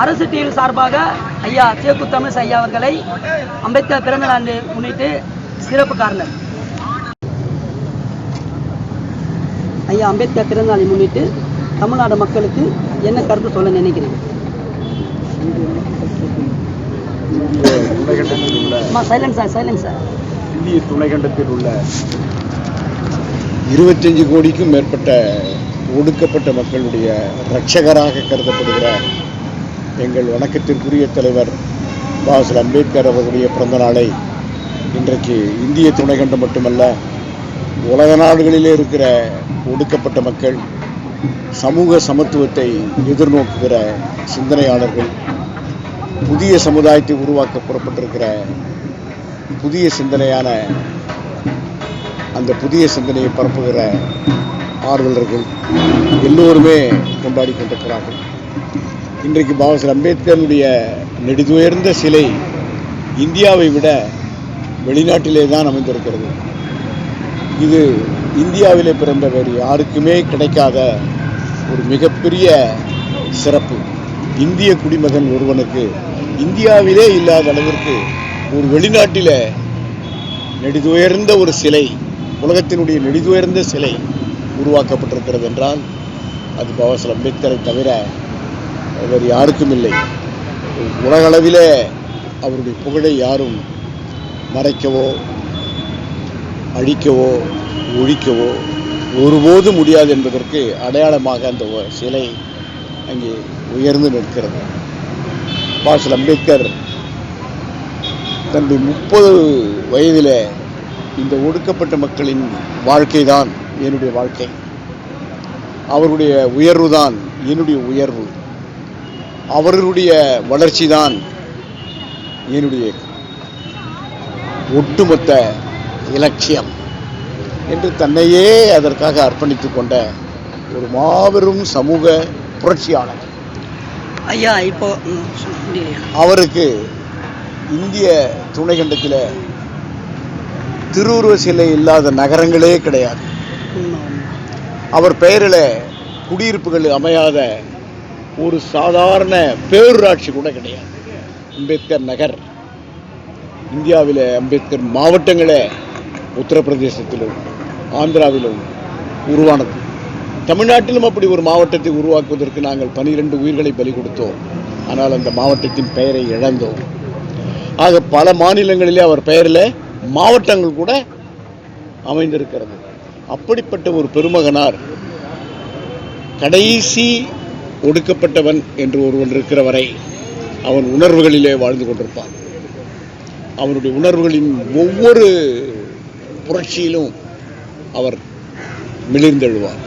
அரசு டிவி சார்பாக ஐயா சேக்கு தமிழ் ஐயா அவர்களை அம்பேத்கர் பிறந்த நாண்டு முன்னிட்டு சிறப்பு காரணம் ஐயா அம்பேத்கர் பிறந்த நாளை முன்னிட்டு தமிழ்நாடு மக்களுக்கு என்ன கருத்து சொல்ல நினைக்கிறேன் உள்ள சைலன்ஸ் சார் சைலன்ஸ் சார் இந்திய துணைக்கண்டத்தில் உள்ள இருபத்தஞ்சு கோடிக்கும் மேற்பட்ட ஒடுக்கப்பட்ட மக்களுடைய ரட்சகராக கருதப்படுகிற எங்கள் வணக்கத்திற்குரிய தலைவர் பாசல் அம்பேத்கர் அவர்களுடைய பிறந்த நாளை இன்றைக்கு இந்திய துணைக்கண்டம் மட்டுமல்ல உலக நாடுகளிலே இருக்கிற ஒடுக்கப்பட்ட மக்கள் சமூக சமத்துவத்தை எதிர்நோக்குகிற சிந்தனையாளர்கள் புதிய சமுதாயத்தை உருவாக்க புறப்பட்டிருக்கிற புதிய சிந்தனையான அந்த புதிய சிந்தனையை பரப்புகிற ஆர்வலர்கள் எல்லோருமே கொண்டாடி கொண்டிருக்கிறார்கள். இன்றைக்கு பாபாசாஹ் அம்பேத்கருடைய நெடுதுயர்ந்த சிலை இந்தியாவை விட வெளிநாட்டிலே தான் அமைந்திருக்கிறது. இது இந்தியாவிலே பிறந்த வேறு யாருக்குமே கிடைக்காத ஒரு மிகப்பெரிய சிறப்பு. இந்திய குடிமகன் ஒருவனுக்கு இந்தியாவிலே இல்லாத அளவிற்கு ஒரு வெளிநாட்டில் நெடுதுயர்ந்த ஒரு சிலை உலகத்தினுடைய நெடுதுயர்ந்த சிலை உருவாக்கப்பட்டிருக்கிறது என்றால் அது பாபாசாஹ் அம்பேத்கரை தவிர வேறு யாருக்கும் இல்லை. உலகளவிலே அவருடைய புகழை யாரும் மறைக்கவோ அழிக்கவோ ஒழிக்கவோ ஒருபோதும் முடியாது என்பதற்கு அடையாளமாக அந்த சிலை அங்கே உயர்ந்து நிற்கிறது. பாஷல் அம்பேத்கர் தன்னுடைய முப்பது வயதில் இந்த ஒடுக்கப்பட்ட மக்களின் வாழ்க்கை தான் என்னுடைய வாழ்க்கை. அவருடைய உயர்வு தான் என்னுடைய உயர்வு. அவர்களுடைய வளர்ச்சி தான் என்னுடைய ஒட்டுமொத்த இலட்சியம் என்று தன்னையே அதற்காக அர்ப்பணித்துக் கொண்ட ஒரு மாபெரும் சமூக புரட்சியாளர். ஐயா இப்போ அவருக்கு இந்திய துணைக்கண்டத்தில் திருவுருவ சிலை இல்லாத நகரங்களே கிடையாது. அவர் பெயரில் குடியிருப்புகள் அமையாத ஒரு சாதாரண பேரூராட்சி கூட கிடையாது. அம்பேத்கர் நகர். இந்தியாவில் அம்பேத்கர் மாவட்டங்களே உத்தரப்பிரதேசத்திலும் ஆந்திராவிலும் உருவானது. தமிழ்நாட்டிலும் அப்படி ஒரு மாவட்டத்தை உருவாக்குவதற்கு நாங்கள் பனிரெண்டு உயிர்களை பலி கொடுத்தோம். ஆனால் அந்த மாவட்டத்தின் பெயரை இழந்தோம். ஆக பல மாநிலங்களிலே அவர் பெயரில் மாவட்டங்கள் கூட அமைந்திருக்கிறது. அப்படிப்பட்ட ஒரு பெருமகனார் கடைசி ஒடுக்கப்பட்டவன் என்று ஒருவன் இருக்கிற வரை அவன் உணர்வுகளிலே வாழ்ந்து கொண்டிருப்பான். அவனுடைய உணர்வுகளின் ஒவ்வொரு புரட்சியிலும் அவர் மிளிர்ந்தெழுவார்.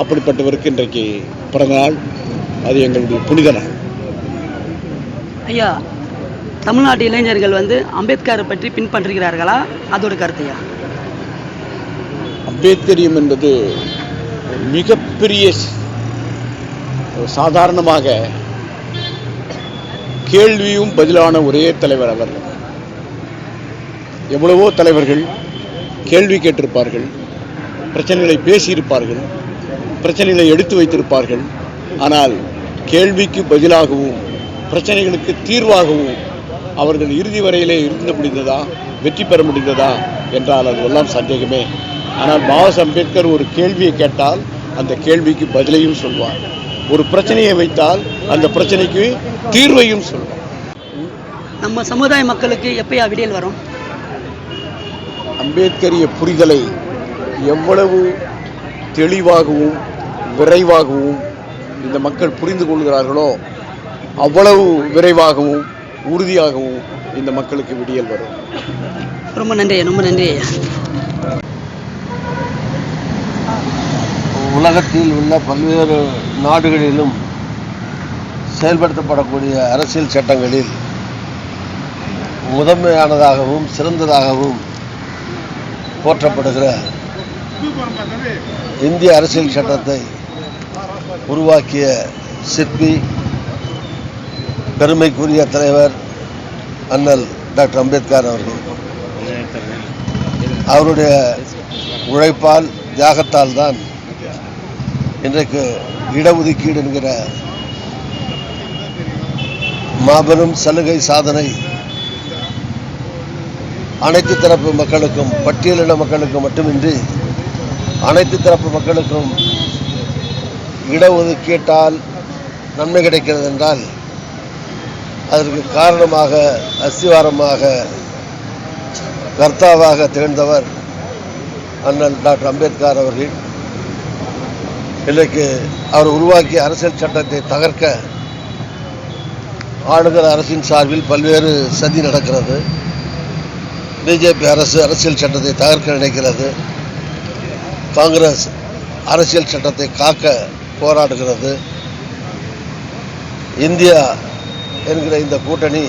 அப்படிப்பட்டவருக்கு இன்றைக்கு பிறந்த நாள் அது எங்களுடைய புனித நாள். ஐயா தமிழ்நாட்டு இளைஞர்கள் வந்து அம்பேத்கரை பற்றி பின்பற்றுகிறார்களா? அதோட கருத்தையா? அம்பேத்கரியம் என்பது மிகப்பெரிய சாதாரணமாக கேள்வியும் பதிலான ஒரே தலைவர் அவர். எவ்வளவோ தலைவர்கள் கேள்வி கேட்டிருப்பார்கள் பிரச்சனைகளை பேசியிருப்பார்கள் பிரச்சனைகளை எடுத்து வைத்திருப்பார்கள். ஆனால் கேள்விக்கு பதிலாகவும் பிரச்சனைகளுக்கு தீர்வாகவும் அவர்கள் இறுதி வரையிலே இருந்த முடிந்ததா வெற்றி பெற முடிந்ததா என்றால் அது எல்லாம் சந்தேகமே. ஆனால் பாபாஸ் அம்பேத்கர் ஒரு கேள்வியை கேட்டால் அந்த கேள்விக்கு பதிலையும் சொல்வார். ஒரு பிரச்சனையை வைத்தால் அந்த பிரச்சனைக்கு தீர்வையும் சொல்வார் நம்ம சமுதாய மக்களுக்கு எப்பயா விடியல் வரும்? அம்பேத்கரிய புரிதலை எவ்வளவு தெளிவாகவும் விரைவாகவும் இந்த மக்கள் புரிந்து கொள்கிறார்களோ அவ்வளவு விரைவாகவும் உறுதியாகவும் இந்த மக்களுக்கு விடியல் வரும். ரொம்ப நன்றி ரொம்ப நன்றி உலகத்தில் உள்ள பல்வேறு நாடுகளிலும் செயல்படுத்தப்படக்கூடிய அரசியல் சட்டங்களில் முதன்மையானதாகவும் சிறந்ததாகவும் போற்றப்படுகிற இந்திய அரசியல் சட்டத்தை உருவாக்கிய சிற்பி பெருமைக்குரிய தலைவர் அண்ணல் டாக்டர் அம்பேத்கர் அவர்கள். அவருடைய உழைப்பால் தியாகத்தால் தான் இன்றைக்கு இடஒதுக்கீடு என்கிற மாபெரும் சலுகை சாதனை அனைத்து தரப்பு மக்களுக்கும் பட்டியலின மக்களுக்கும் மட்டுமின்றி அனைத்து தரப்பு மக்களுக்கும் இடஒதுக்கீட்டால் நன்மை கிடைக்கிறது என்றால் அதற்கு காரணமாக அஸ்திவாரமாக கர்த்தாவாக திகழ்ந்தவர் அண்ணல் டாக்டர் அம்பேத்கர் அவர்கள். இன்றைக்கு அவர் உருவாக்கிய அரசியல் சட்டத்தை தகர்க்க ஆளுகிற அரசின் சார்பில் பல்வேறு சதி நடக்கிறது. பிஜேபி அரசு அரசியல் சட்டத்தை தகர்க்க நினைக்கிறது. காங்கிரஸ் அரசியல் சட்டத்தை காக்க போராடுகிறது. இந்தியா என்கிற இந்த கூட்டணி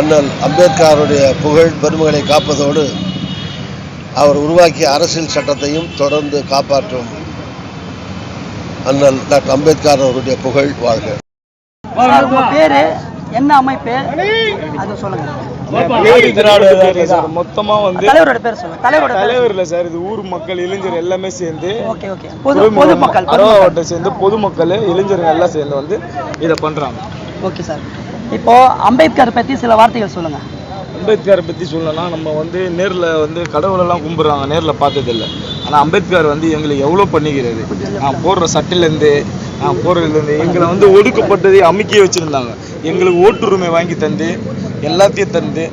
அண்ணல் அம்பேத்கருடைய புகழ் பெருமைகளை காப்பதோடு அவர் உருவாக்கிய அரசியல் சட்டத்தையும் தொடர்ந்து காப்பாற்றும் அண்ணல் டாக்டர் அம்பேத்கர் அவருடைய புகழ் வாழ்க. உங்க பேரு என்ன அமைப்பு? அது சொல்லுங்க. மொத்தமா வந்து தலைவரோட பேர் சொல்லுங்க. தலைவரோட தலைவர் இல்ல சார் இது ஊர் மக்கள் இளைஞர் எல்லாமே சேர்ந்து ஓகே ஓகே. பொது பொதுமக்கள் அரவாவட்டை சேர்ந்து பொதுமக்கள் இளைஞர்கள் எல்லாம் சேர்ந்து வந்து இதை பண்றாங்க. Okay sir. இப்போ அம்பேத்கர் பத்தி சில வார்த்தைகள் சொல்லுங்க. அம்பேத்கரை பற்றி சொல்லணும்னா நம்ம வந்து நேரில் வந்து கடவுளெல்லாம் கும்பிட்றாங்க. நேரில் பார்த்ததில்ல. ஆனால் அம்பேத்கர் வந்து எங்களுக்கு எவ்வளோ பண்ணிக்கிறது நான் போடுற சட்டிலேருந்து நான் போடுறதுலேருந்து எங்களை வந்து ஒடுக்கப்பட்டதை அமுக்கி வச்சுருந்தாங்க. எங்களுக்கு ஓட்டுரிமை வாங்கி தந்து எல்லாத்தையும் தந்து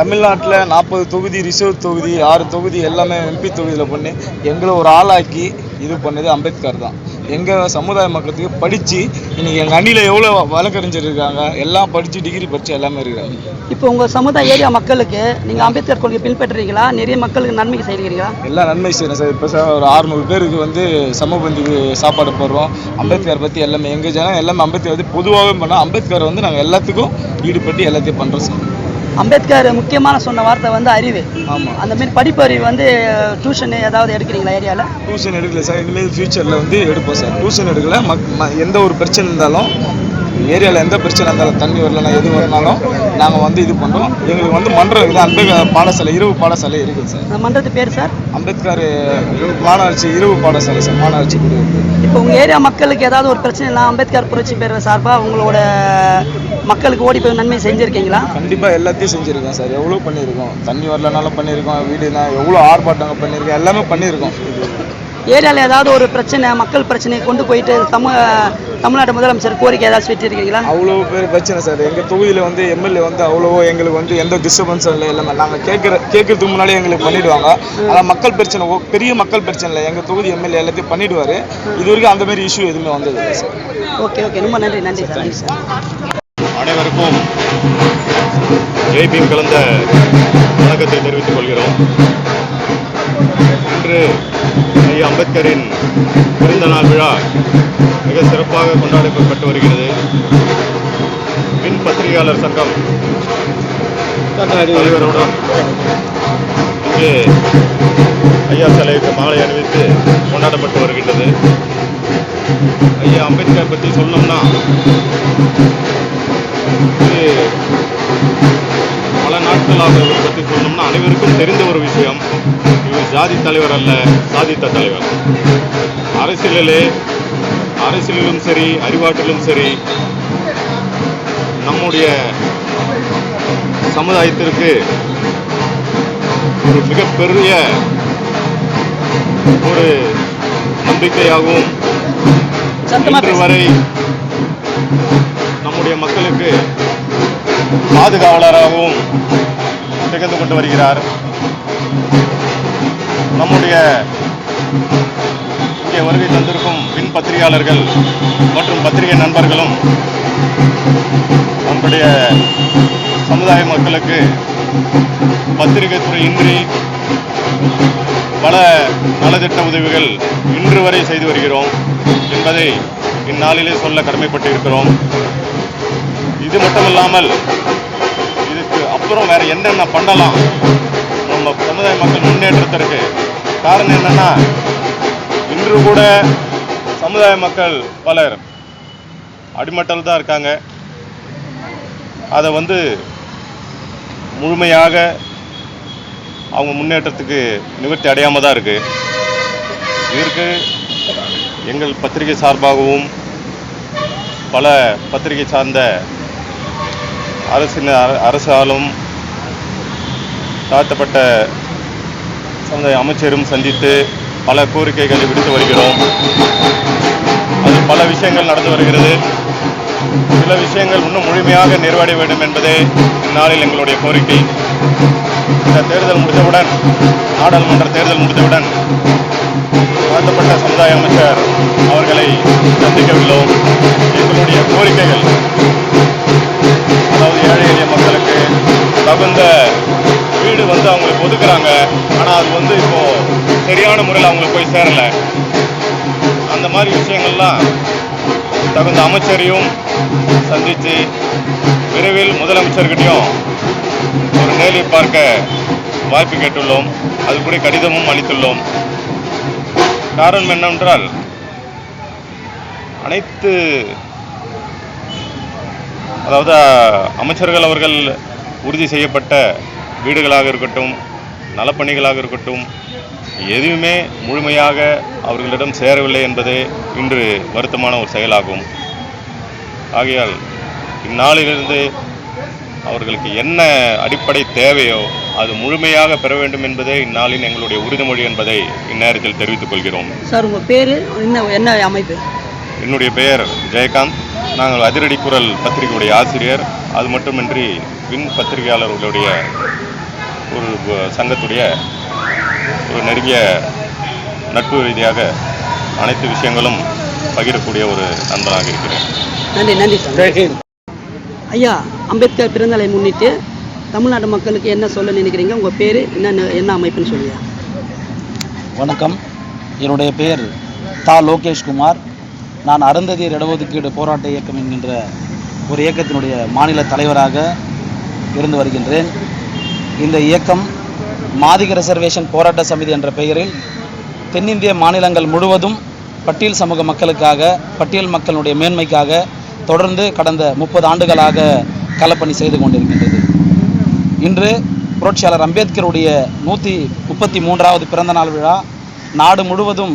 தமிழ்நாட்டில் நாற்பது தொகுதி ரிசர்வ் தொகுதி ஆறு தொகுதி எல்லாமே எம்பி தொகுதியில் பண்ணி எங்களை ஒரு ஆளாக்கி இது பண்ணது அம்பேத்கர் தான். எங்கள் சமுதாய மக்களுக்கு படித்து இன்னைக்கு எங்கள் அணியில் எவ்வளோ வழக்கறிஞர் இருக்காங்க எல்லாம் படித்து டிகிரி படித்து எல்லாமே இருக்காங்க. இப்போ உங்க சமுதாய ஏரியா மக்களுக்கு நீங்க அம்பேத்கர் கொள்கை பின்பற்றுறீங்களா? நிறைய மக்களுக்கு நன்மைக்கு செய்கிறீங்களா எல்லாம் நன்மை செய்யணும் சார். இப்போ சார் ஒரு அறுநூறு பேருக்கு வந்து சமபந்திக்கு சாப்பாடு போடுறோம். அம்பேத்கர் பற்றி எல்லாமே எங்கள் ஜனம் எல்லாமே அம்பேத்கர் பற்றி பொதுவாகவே பண்ணோம் அம்பேத்கர் வந்து நாங்கள் எல்லாத்துக்கும் ஈடுபட்டு எல்லாத்தையும் பண்ணுறோம் சார். அம்பேத்கர் முக்கியமான சொன்ன வார்த்தை வந்து அறிவு. ஆமாம் அந்த மாதிரி படிப்பு அறிவு வந்து டியூஷன் ஏதாவது எடுக்கிறீங்களா ஏரியால? டியூஷன் எடுக்கல சார். இனிமேல் ஃபியூச்சரில் வந்து எடுப்போம் சார். டியூஷன் எடுக்கல. மக் எந்த ஒரு பிரச்சனை இருந்தாலும் ஏரியாவில் எந்த பிரச்சனை இருந்தாலும் தண்ணி வரலனா எது வரனாலும் நாங்கள் வந்து இது பண்ணுறோம் எங்களுக்கு வந்து மன்றம் இருக்குது அம்பேத்கர் பாடசாலை இரவு பாடசாலை இருக்குது சார். அந்த மன்றத்து பேர் சார்? அம்பேத்கர் மாநகராட்சி இரவு பாடசாலை சார் மாநகராட்சி குழு. இப்போ உங்க ஏரியா மக்களுக்கு ஏதாவது ஒரு பிரச்சனை இல்லை அம்பேத்கர் புரட்சி பேரவை சார்பா உங்களோட மக்களுக்கு ஓடி போய் நன்மை செஞ்சிருக்கீங்களா? கண்டிப்பாக எல்லாத்தையும் செஞ்சுருக்கோம் சார். எவ்வளோ பண்ணியிருக்கோம் தண்ணி வரலனாலும் பண்ணியிருக்கோம் வீடுனா எவ்வளோ ஆர்ப்பாட்டங்கள் பண்ணியிருக்கோம் எல்லாமே பண்ணியிருக்கோம் ஏரியால ஏதாவது ஒரு பிரச்சனை மக்கள் பிரச்சனையை கொண்டு போயிட்டு தமிழ் தமிழ்நாடு முதலமைச்சர் கோரிக்கை ஏதாவது வச்சிருக்கீங்களா அவ்வளோ பேர் பிரச்சனை சார். எங்கள் தொகுதியில் வந்து எம்எல்ஏ வந்து அவ்வளவோ எங்களுக்கு வந்து எந்த டிஸ்டர்பன்ஸும் இல்லை எல்லாமே. நாங்கள் கேட்குற கேட்கறதுக்கு முன்னாடி எங்களுக்கு பண்ணிடுவாங்க. ஆனால் மக்கள் பிரச்சனை பெரிய மக்கள் பிரச்சனை இல்லை. எங்கள் தொகுதி எம்எல்ஏ எல்லாத்தையும் பண்ணிடுவார். இது வரைக்கும் அந்த மாதிரி இஷ்யூ எதுவுமே வந்தது இல்லை சார். Okay okay. ரொம்ப நன்றி நன்றி சார். அனைவருக்கும் ஜெய்பீம் கலந்த வணக்கத்தை தெரிவித்துக் கொள்கிறோம். இன்று ஐயா அம்பேத்கரின் பிறந்த நாள் விழா மிக சிறப்பாக கொண்டாடப்பட்டு வருகிறது. மின் பத்திரிகையாளர் சங்கம் தலைவருடன் இங்கே ஐயா சிலைக்கு மாலை அணிவித்து கொண்டாடப்பட்டு வருகின்றது. ஐயா அம்பேத்கர் பற்றி சொல்லணும்னா இது பல நாட்களாக இவரை பற்றி சொல்லணும்னா அனைவருக்கும் தெரிந்த ஒரு விஷயம் இவர் ஜாதி தலைவர் அல்ல சாதித்த தலைவர் அரசியலிலே அரசியலிலும் சரி அறிவாற்றலும் சரி நம்முடைய சமுதாயத்திற்கு ஒரு மிகப்பெரிய ஒரு நம்பிக்கையாகவும் இன்று. வரை நம்முடைய மக்களுக்கு பாதுகாவலராகவும் திகழ்ந்து கொண்டு வருகிறார். நம்முடைய இங்கே வருகை தந்திருக்கும் பின் பத்திரிகையாளர்கள் மற்றும் பத்திரிகை நண்பர்களும் நம்முடைய சமுதாய மக்களுக்கு பத்திரிகை துறை இன்றி பல நலத்திட்ட உதவிகள் இன்று வரை செய்து வருகிறோம் என்பதை இந்நாளிலே சொல்ல கடமைப்பட்டு இருக்கிறோம் இது மட்டும் இல்லாமல் இதுக்கு அப்புறம் வேற என்னென்ன பண்ணலாம்? நம்ம சமுதாய மக்கள் முன்னேற்றத்திற்கு காரணம் என்னன்னா இன்று கூட சமுதாய மக்கள் பலர் அடிமட்டல் தான் இருக்காங்க. அதை வந்து முழுமையாக அவங்க முன்னேற்றத்துக்கு நிவர்த்தி அடையாமல் தான் இருக்குது இதற்கு எங்கள் பத்திரிகை சார்பாகவும் பல பத்திரிகை சார்ந்த அரசின் அர- அரசாலும் தாழ்த்தப்பட்ட சமுதாய அமைச்சரும் சந்தித்து பல கோரிக்கைகளை விடுத்து வருகிறோம். அது பல விஷயங்கள் நடந்து வருகிறது. சில விஷயங்கள் இன்னும் முழுமையாக நிறைவேற வேண்டும் என்பதே இந்நாளில் எங்களுடைய கோரிக்கை. இந்த தேர்தல் முடிந்தவுடன் நாடாளுமன்ற தேர்தல் முடிந்தவுடன் தாழ்த்தப்பட்ட சமுதாய அமைச்சர் அவர்களை சந்திக்கவில்லோம் எங்களுடைய கோரிக்கைகள் அதாவது ஏழை எளிய மக்களுக்கு தகுந்த வீடு வந்து அவங்களுக்கு ஒதுக்குறாங்க. ஆனால் அது வந்து இப்போ சரியான முறையில் அவங்களுக்கு போய் சேரலை. அந்த மாதிரி விஷயங்கள்லாம் தகுந்த அமைச்சரையும் சந்தித்து விரைவில் முதலமைச்சர்கிட்டையும் ஒரு நேரில் பார்க்க வாய்ப்பு கேட்டுள்ளோம். அது கூட கடிதமும் அளித்துள்ளோம். காரணம் என்னவென்றால் அனைத்து அதாவது அமைச்சர்கள் அவர்கள் உறுதி செய்யப்பட்ட வீடுகளாக இருக்கட்டும் நலப்பணிகளாக இருக்கட்டும் எதுவுமே முழுமையாக அவர்களிடம் சேரவில்லை என்பதே இன்று வருத்தமான ஒரு செயலாகும். ஆகையால் இந்நாளிலிருந்து அவர்களுக்கு என்ன அடிப்படை தேவையோ அது முழுமையாக பெற வேண்டும் என்பதே இந்நாளின் எங்களுடைய உறுதிமொழி என்பதை இந்நேரத்தில் தெரிவித்துக் கொள்கிறோம். சார் உங்கள் பேர் என்ன என்ன அமைப்பு? என்னுடைய பெயர் ஜெயகாந்த். நாங்கள் அதிரடி குரல் பத்திரிகையுடைய ஆசிரியர். அது மட்டுமின்றி விண் பத்திரிகையாளர்களுடைய ஒரு சங்கத்துடைய ஒரு நெருங்கிய நட்பு ரீதியாக அனைத்து விஷயங்களும் பகிரக்கூடிய ஒரு நண்பனாக இருக்கிறேன். நன்றி நன்றி சார் ஐயா அம்பேத்கர் பிறந்தநாளை முன்னிட்டு தமிழ்நாட்டு மக்களுக்கு என்ன சொல்ல நினைக்கிறீங்க? உங்கள் பேர் என்ன என்ன அமைப்புன்னு சொல்லுங்க. வணக்கம். என்னுடைய பெயர் தா. லோகேஷ்குமார். நான் அருந்ததியர் இடஒதுக்கீடு போராட்ட இயக்கம் என்கின்ற ஒரு இயக்கத்தினுடைய மாநில தலைவராக இருந்து வருகின்றேன். இந்த இயக்கம் மாதிக ரிசர்வேஷன் போராட்ட சமிதி என்ற பெயரில் தென்னிந்திய மாநிலங்கள் முழுவதும் பட்டியல் சமூக மக்களுக்காக பட்டியல் மக்களுடைய மேன்மைக்காக தொடர்ந்து கடந்த முப்பது ஆண்டுகளாக களப்பணி செய்து கொண்டிருக்கின்றது. இன்று புரட்சியாளர் அம்பேத்கருடைய நூற்றி முப்பத்தி மூன்றாவது பிறந்தநாள் விழா நாடு முழுவதும்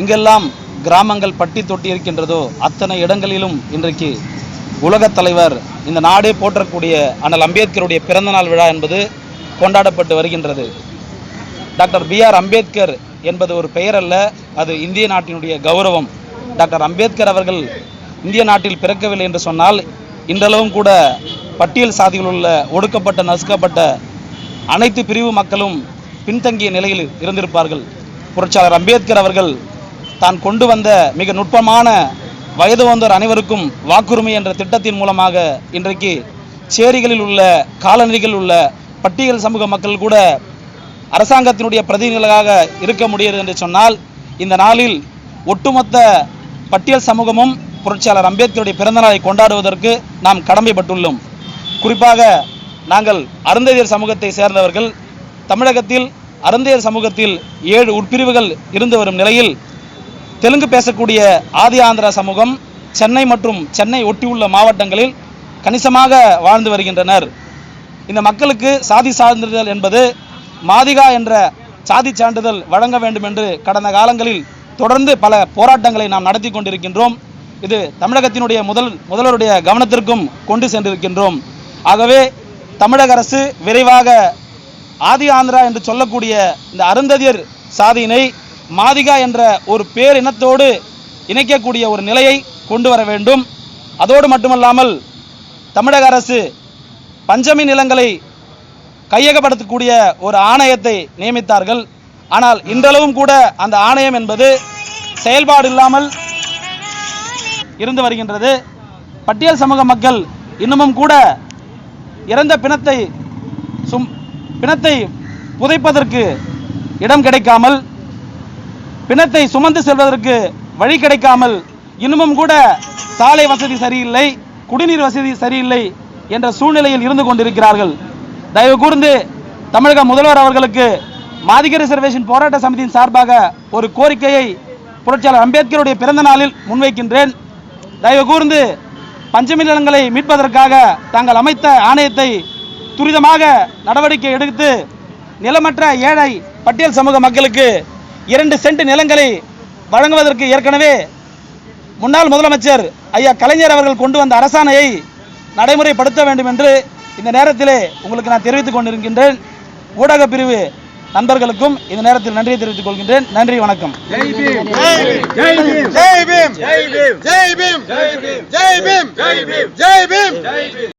எங்கெல்லாம் கிராமங்கள் பட்டி தொட்டி இருக்கின்றதோ அத்தனை இடங்களிலும் இன்றைக்கு உலகத் தலைவர் இந்த நாடே போற்றக்கூடிய அண்ணல் அம்பேத்கருடைய பிறந்தநாள் விழா என்பது கொண்டாடப்பட்டு வருகின்றது. டாக்டர் பி ஆர் அம்பேத்கர் என்பது ஒரு பெயர் அல்ல அது இந்திய நாட்டினுடைய கௌரவம். டாக்டர் அம்பேத்கர் அவர்கள் இந்திய நாட்டில் பிறக்கவில்லை என்று சொன்னால் இன்றளவும் கூட பட்டியல் சாதியில் உள்ள ஒடுக்கப்பட்ட நசுக்கப்பட்ட அனைத்து பிரிவு மக்களும் பின்தங்கிய நிலையில் இருந்திருப்பார்கள். புரட்சியாளர் அம்பேத்கர் அவர்கள் தான் கொண்டு வந்த மிக நுட்பமான வயது வந்தோர் அனைவருக்கும் வாக்குரிமை என்ற திட்டத்தின் மூலமாக இன்றைக்கு சேரிகளில் உள்ள காலநிலைகள் உள்ள பட்டியல் சமூக மக்கள் கூட அரசாங்கத்தினுடைய பிரதிநிதிகளாக இருக்க முடியாது என்று சொன்னால் இந்த நாளில் ஒட்டுமொத்த பட்டியல் சமூகமும் புரட்சியாளர் அம்பேத்கருடைய பிறந்தநாளை கொண்டாடுவதற்கு நாம் கடமைப்பட்டுள்ளோம். குறிப்பாக நாங்கள் அருந்ததியர் சமூகத்தை சேர்ந்தவர்கள் தமிழகத்தில் அருந்தையர் சமூகத்தில் ஏழு உட்பிரிவுகள் இருந்து வரும் நிலையில் தெலுங்கு பேசக்கூடிய ஆதி ஆந்திரா சமூகம் சென்னை மற்றும் சென்னை ஒட்டியுள்ள மாவட்டங்களில் கணிசமாக வாழ்ந்து வருகின்றனர். இந்த மக்களுக்கு சாதி சான்றிதழ் என்பது மாதிகா என்ற சாதி சான்றிதழ் வழங்க வேண்டும் என்று கடந்த காலங்களில் தொடர்ந்து பல போராட்டங்களை நாம் நடத்தி கொண்டிருக்கின்றோம். இது தமிழகத்தினுடைய முதல் முதல்வருடைய கவனத்திற்கும் கொண்டு சென்றிருக்கின்றோம். ஆகவே தமிழக அரசு விரைவாக ஆதி ஆந்திரா என்று சொல்லக்கூடிய இந்த அருந்ததியர் சாதியினை மாதிகா என்ற ஒரு பேரினத்தோடு இணைக்கக்கூடிய ஒரு நிலையை கொண்டு வர வேண்டும். அதோடு மட்டுமல்லாமல் தமிழக அரசு பஞ்சமி நிலங்களை கையகப்படுத்தக்கூடிய ஒரு ஆணையத்தை நியமித்தார்கள். ஆனால் இன்றளவும் கூட அந்த ஆணையம் என்பது செயல்பாடு இல்லாமல் இருந்து வருகின்றது. பட்டியல் சமூக மக்கள் இன்னமும் கூட இறந்த பிணத்தை சும் பிணத்தை புதைப்பதற்கு இடம் கிடைக்காமல் பிணத்தை சுமந்து செல்வதற்கு வழி கிடைக்காமல் இன்னமும் கூட சாலை வசதி சரியில்லை குடிநீர் வசதி சரியில்லை என்ற சூழ்நிலையில் இருந்து கொண்டிருக்கிறார்கள். தயவு கூர்ந்து தமிழக முதல்வர் அவர்களுக்கு மாதிக ரிசர்வேஷன் போராட்ட சமிதியின் சார்பாக ஒரு கோரிக்கையை புரட்சியாளர் அம்பேத்கருடைய பிறந்த நாளில் முன்வைக்கின்றேன். தயவு கூர்ந்து பஞ்சமிநிலங்களை மீட்பதற்காக தாங்கள் அமைத்த ஆணையத்தை துரிதமாக நடவடிக்கை எடுத்து நிலமற்ற ஏழை பட்டியல் சமூக மக்களுக்கு இரண்டு சென்ட் நிலங்களை வழங்குவதற்கு ஏற்கனவே முன்னாள் முதலமைச்சர் ஐயா கலைஞர் அவர்கள் கொண்டு வந்த அரசாணையை நடைமுறைப்படுத்த வேண்டும் என்று இந்த நேரத்திலே உங்களுக்கு நான் தெரிவித்துக் கொண்டிருக்கின்றேன் ஊடக பிரிவு நண்பர்களுக்கும் இந்த நேரத்தில் நன்றியை தெரிவித்துக் கொள்கின்றேன் நன்றி வணக்கம் ஜெய் பீம் ஜெய் பீம் ஜெய் பீம் ஜெய் பீம் ஜெய் பீம் ஜெய் பீம்